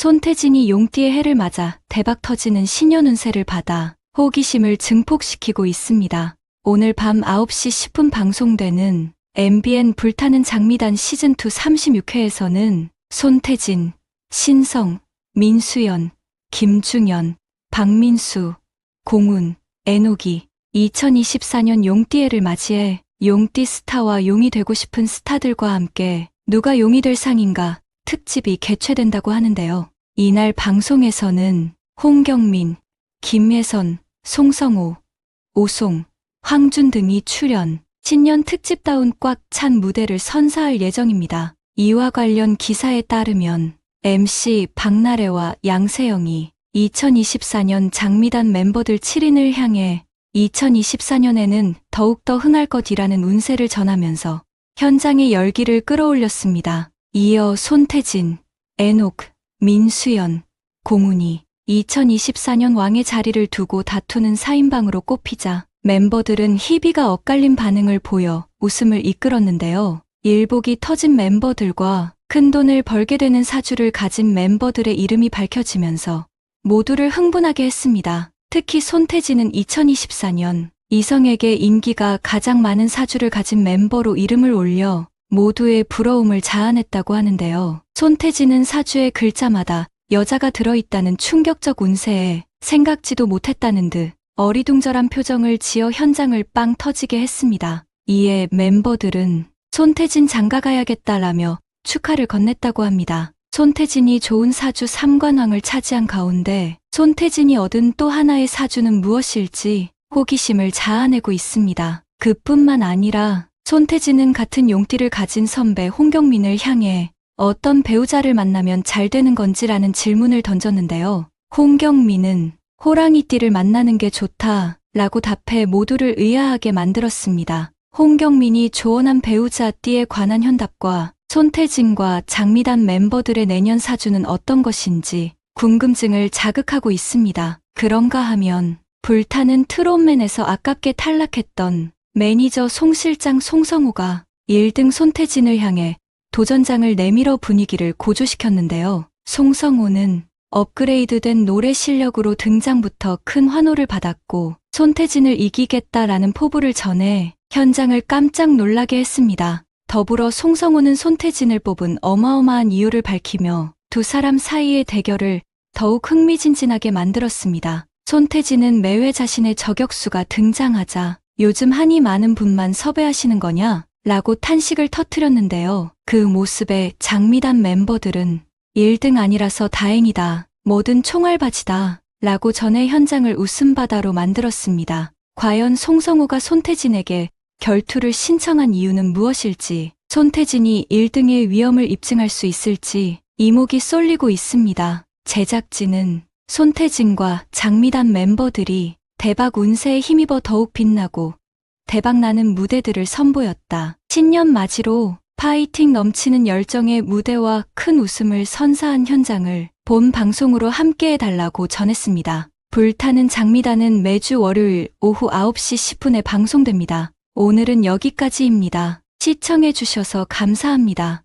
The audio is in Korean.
손태진이 용띠의 해를 맞아 대박 터지는 신년 운세를 받아 호기심을 증폭시키고 있습니다. 오늘 밤 9시 10분 방송되는 MBN 불타는 장미단 시즌2 36회에서는 손태진, 신성, 민수연, 김중현, 박민수, 공운, 애녹이 2024년 용띠해를 맞이해 용띠 스타와 용이 되고 싶은 스타들과 함께 누가 용이 될 상인가 특집이 개최된다고 하는데요. 이날 방송에서는 홍경민, 김혜선, 송성호, 오송, 황준 등이 출연, 신년 특집다운 꽉 찬 무대를 선사할 예정입니다. 이와 관련 기사에 따르면 MC 박나래와 양세영이 2024년 장미단 멤버들 7인을 향해 2024년에는 더욱더 흥할 것이라는 운세를 전하면서 현장의 열기를 끌어올렸습니다. 이어 손태진, 애녹, 민수연, 공훈이 2024년 왕의 자리를 두고 다투는 4인방으로 꼽히자 멤버들은 희비가 엇갈린 반응을 보여 웃음을 이끌었는데요. 일복이 터진 멤버들과 큰 돈을 벌게 되는 사주를 가진 멤버들의 이름이 밝혀지면서 모두를 흥분하게 했습니다. 특히 손태진은 2024년 이성에게 인기가 가장 많은 사주를 가진 멤버로 이름을 올려 모두의 부러움을 자아냈다고 하는데요. 손태진은 사주의 글자마다 여자가 들어있다는 충격적 운세에 생각지도 못했다는 듯 어리둥절한 표정을 지어 현장을 빵 터지게 했습니다. 이에 멤버들은 손태진 장가 가야겠다라며 축하를 건넸다고 합니다. 손태진이 좋은 사주 3관왕을 차지한 가운데 손태진이 얻은 또 하나의 사주는 무엇일지 호기심을 자아내고 있습니다. 그뿐만 아니라 손태진은 같은 용띠를 가진 선배 홍경민을 향해 어떤 배우자를 만나면 잘 되는 건지라는 질문을 던졌는데요. 홍경민은 호랑이띠를 만나는 게 좋다 라고 답해 모두를 의아하게 만들었습니다. 홍경민이 조언한 배우자 띠에 관한 현답과 손태진과 장미단 멤버들의 내년 사주는 어떤 것인지 궁금증을 자극하고 있습니다. 그런가 하면 불타는 트롯맨에서 아깝게 탈락했던 매니저 송 실장 송성우가 1등 손태진을 향해 도전장을 내밀어 분위기를 고조시켰는데요. 송성우는 업그레이드된 노래 실력으로 등장부터 큰 환호를 받았고 손태진을 이기겠다라는 포부를 전해 현장을 깜짝 놀라게 했습니다. 더불어 송성우는 손태진을 뽑은 어마어마한 이유를 밝히며 두 사람 사이의 대결을 더욱 흥미진진하게 만들었습니다. 손태진은 매회 자신의 저격수가 등장하자 요즘 한이 많은 분만 섭외하시는 거냐? 라고 탄식을 터뜨렸는데요. 그 모습에 장미단 멤버들은 1등 아니라서 다행이다. 뭐든 총알바지다. 라고 전해 현장을 웃음바다로 만들었습니다. 과연 송성우가 손태진에게 결투를 신청한 이유는 무엇일지, 손태진이 1등의 위험을 입증할 수 있을지 이목이 쏠리고 있습니다. 제작진은 손태진과 장미단 멤버들이 대박 운세에 힘입어 더욱 빛나고 대박나는 무대들을 선보였다. 신년 맞이로 파이팅 넘치는 열정의 무대와 큰 웃음을 선사한 현장을 본 방송으로 함께 해달라고 전했습니다. 불타는 장미단은 매주 월요일 오후 9시 10분에 방송됩니다. 오늘은 여기까지입니다. 시청해주셔서 감사합니다.